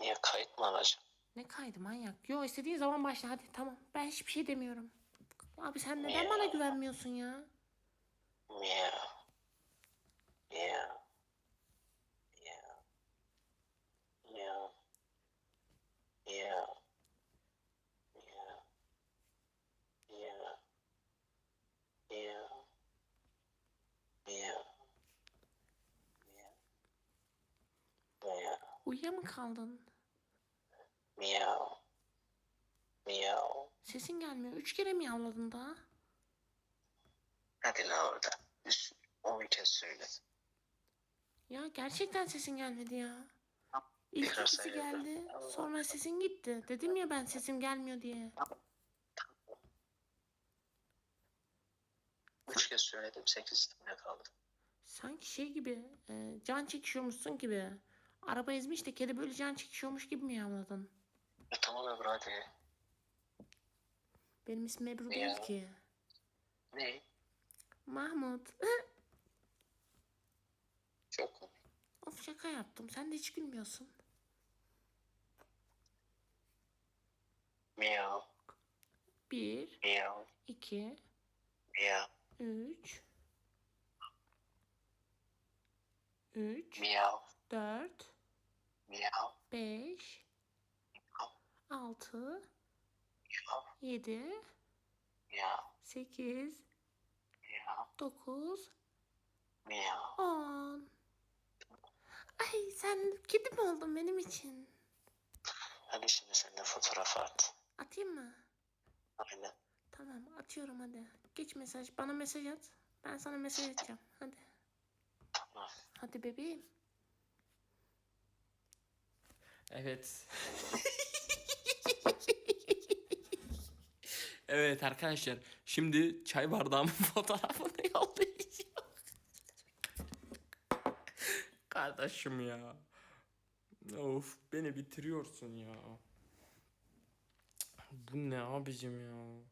Niye kayıt mı alacağım? Ne kaydı manyak? Yo istediğin zaman başla hadi tamam. Ben hiçbir şey demiyorum. Abi sen neden bana güvenmiyorsun ya? Miau. Miau. Miau. Miau. Miau. Miau. Miau. Miau. Miau. Miau. Miau. Uyuya mı kaldın? Miau. Miau. Sesin gelmiyor. Üç kere mi yavladın daha? Hadi la orada. Üç, on kez söyle. Ya gerçekten sesin gelmedi ya. İlk Tekrar ikisi söylüyorum. geldi. Sonra sesin gitti. Dedim ya ben sesim gelmiyor diye. Üç kez söyledim. Sekiz tane kaldı. Sanki şey gibi. e, can çekişiyormuşsun gibi. Araba ezmiş de kedi böyle can çekişiyormuş gibi mi yavladın? Tamam Ebru hadi. Benim ismim Ebru Ya. değil ki. Ne? Mahmut. Çok komik. of şaka yaptım. Sen de hiç gülmüyorsun. Miau. Bir, Miau. iki, Miau. üç. Üç, Miau. dört, Miau. beş, Miau. altı, Miau. yedi, Miau. sekiz, Miau. dokuz, Miau. on. Ay sen kedi mi oldun benim için? Hadi şimdi sen de fotoğraf at. Atayım mı? Aynen. Tamam atıyorum hadi. Geç mesaj. Bana mesaj at. Ben sana mesaj atacağım. Hadi. Tamam. Hadi bebeğim. Evet. evet arkadaşlar. Şimdi çay bardağımın fotoğrafını yollayacağım. Kardeşim ya. Of beni bitiriyorsun ya. Bu ne abicim ya.